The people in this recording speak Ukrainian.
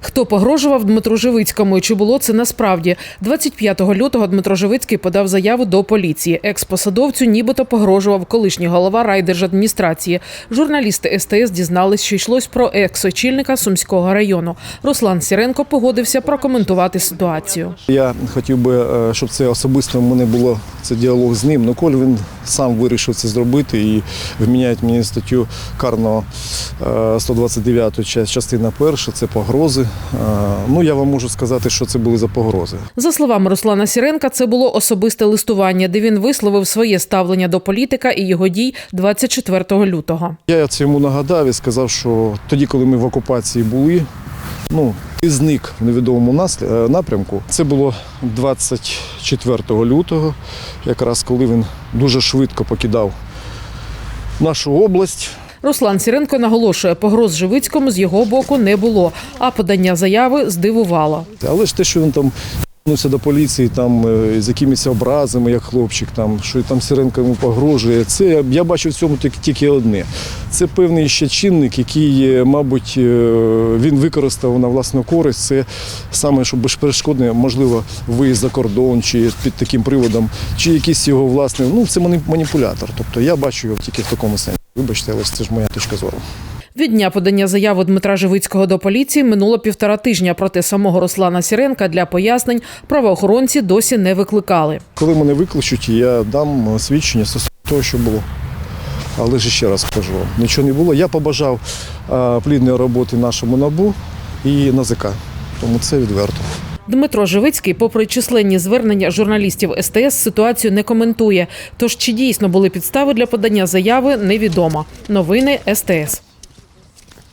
Хто погрожував Дмитру Живицькому і чи було це насправді? 25 лютого Дмитро Живицький подав заяву до поліції. Експосадовцю нібито погрожував колишній голова райдержадміністрації. Журналісти СТС дізнались, що йшлось про екс-очільника Сумського району. Руслан Сіренко погодився прокоментувати ситуацію. Я хотів би, е, щоб це особисто мене було це діалог з ним. Ну, коли він сам вирішив це зробити і вміняють мені статтю карного е, 129 ча- частина перша, це погрози. Е, Ну, я вам можу сказати, що це були за погрози. За словами Руслана Сіренка, це було особисте листування, де він висловив своє ставлення до політика і його дій 24 лютого. Я це йому нагадав і сказав, що тоді, коли ми в окупації були, ну, і зник в невідомому е, напрямку. Це було 24 лютого, якраз коли він дуже швидко покидав нашу область. Руслан Сіренко наголошує, погроз Живицькому з його боку не було, а подання заяви здивувало. Але ж те, що він там звернувся до поліції там е, з якимись образами, як хлопчик, там що там Сиренко йому погрожує. Це я, я бачу в цьому тільки, тільки одне. Це певний ще чинник, який, е, мабуть, е, він використав на власну користь. Це саме, що безперешкодне, можливо, виїзд за кордон, чи під таким приводом, чи якийсь його власний. Ну, це маніпулятор. Тобто я бачу його тільки в такому сенсі. Вибачте, але це ж моя точка зору. Від дня подання заяви Дмитра Живицького до поліції минуло півтора тижня. Проти самого Руслана Сіренка для пояснень правоохоронці досі не викликали. Коли мене викличуть, я дам свідчення стосовно того, що було. Але ж ще раз кажу, нічого не було. Я побажав плідної роботи нашому набу і НАЗК. Тому це відверто. Дмитро Живицький, попри численні звернення журналістів СТС, ситуацію не коментує. Тож чи дійсно були підстави для подання заяви, невідомо. Новини СТС.